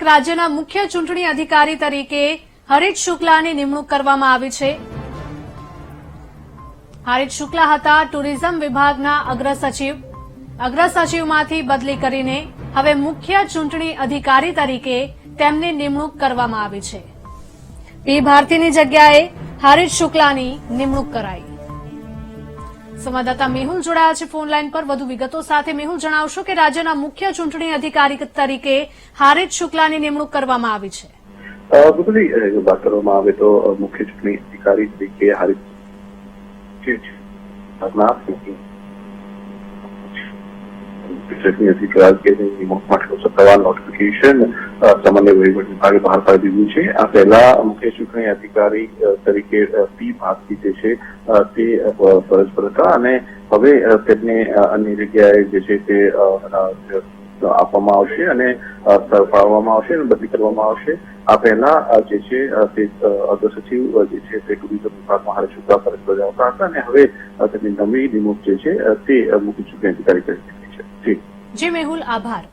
એક રાજ્યના મુખ્ય ચૂંટણી અધિકારી તરીકે હરીશ શુક્લાની નિમણૂક કરવામાં આવી છે. હરીશ શુક્લા હતા ટુરિઝમ વિભાગના અગ્ર સચિવ સચિવમાંથી બદલી કરીને હવે મુખ્ય ચૂંટણી અધિકારી તરીકે તેમની નિમણૂક કરવામાં આવી છે. પી ભારતીની જગ્યાએ હરીશ શુક્લાની નિમણૂક કરાઈ. સંવાદદાતા મેહુલ જોડાયા છે ફોન લાઇન પર. વધુ વિગતો સાથે મેહુલ જણાવશો કે રાજ્યના મુખ્ય ચૂંટણી અધિકારી તરીકે હારિત શુક્લાની નિમણૂક કરવામાં આવી છે. વાત કરવામાં આવે તો મુખ્ય ચૂંટણી અધિકારી તરીકે હારી ચૂંટણી અધિકારી કે નિમણૂક માટેનું સત્તાવાર નોટિફિકેશન સામાન્ય વહીવટ વિભાગે બહાર પાડી દીધું છે આ પહેલા મુખ્ય ચૂંટણી અધિકારી તરીકે પી ભારતી જે છે તે ફરજ પર હતા અને હવે તેમને અન્ય જગ્યાએ જે છે તે આપવામાં આવશે અને ફાળવવામાં આવશે અને બદલી કરવામાં આવશે આ પહેલા જે છે તે અગ્ર જે છે તે ટુરિઝમ વિભાગમાં હારે ફરજ બજાવતા હતા અને હવે તેની નવી નિમણૂક જે છે તે મુખ્ય ચૂંટણી અધિકારી કરી જી જી. મેહુલ આભાર.